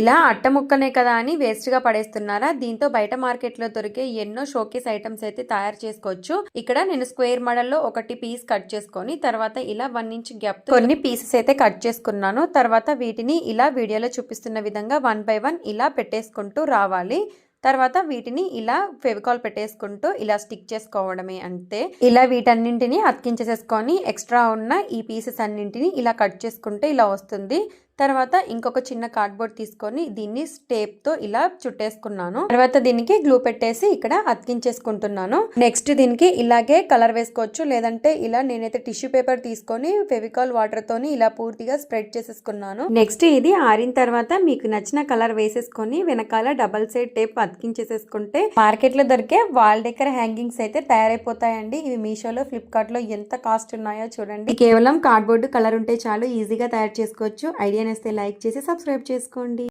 ఇలా అట్ట ముక్కనే కదా అని వేస్ట్గా పడేస్తున్నారా? దీంతో బయట మార్కెట్లో దొరికే ఎన్నో షోకేస్ ఐటమ్స్ అయితే తయారు చేసుకోవచ్చు. ఇక్కడ నేను స్క్వేర్ మోడల్లో ఒకటి పీస్ కట్ చేసుకొని తర్వాత ఇలా వన్ ఇంచ్ గ్యాప్ కొన్ని పీసెస్ అయితే కట్ చేసుకున్నాను. తర్వాత వీటిని ఇలా వీడియోలో చూపిస్తున్న విధంగా వన్ బై వన్ ఇలా పెట్టేసుకుంటూ రావాలి. తర్వాత వీటిని ఇలా ఫెవికాల్ పెట్టేసుకుంటూ ఇలా స్టిక్ చేసుకోవడమే అంతే. ఇలా వీటన్నింటిని అతికించేసేసుకొని ఎక్స్ట్రా ఉన్న ఈ పీసెస్ అన్నింటిని ఇలా కట్ చేసుకుంటే ఇలా వస్తుంది. తర్వాత ఇంకొక చిన్న కార్డ్బోర్డ్ తీసుకొని దీన్ని స్టేప్తో ఇలా చుట్టేసుకున్నాను. తర్వాత దీనికి గ్లూ పెట్టేసి ఇక్కడ అతికించేసుకుంటున్నాను. నెక్స్ట్ దీనికి ఇలాగే కలర్ వేసుకోవచ్చు. లేదంటే ఇలా నేనైతే టిష్యూ పేపర్ తీసుకొని ఫెవికాల్ వాటర్ తోని ఇలా పూర్తిగా స్ప్రెడ్ చేసేసుకున్నాను. నెక్స్ట్ ఇది ఆరిన తర్వాత మీకు నచ్చిన కలర్ వేసేసుకొని వెనకాల డబల్ సైడ్ టేప్ అతికించేసేసుకుంటే మార్కెట్లో దొరికే వాల్ డెకర్ హ్యాంగింగ్స్ అయితే తయారైపోతాయండి. ఇవి మీషోలో ఫ్లిప్కార్ట్లో ఎంత కాస్ట్ ఉన్నాయో చూడండి. కేవలం కార్డ్బోర్డ్ కలర్ ఉంటే చాలు ఈజీగా తయారు చేసుకోవచ్చు. ఐడియా నేస్తే లైక్ చేసి సబ్స్క్రైబ్ చేసుకోండి.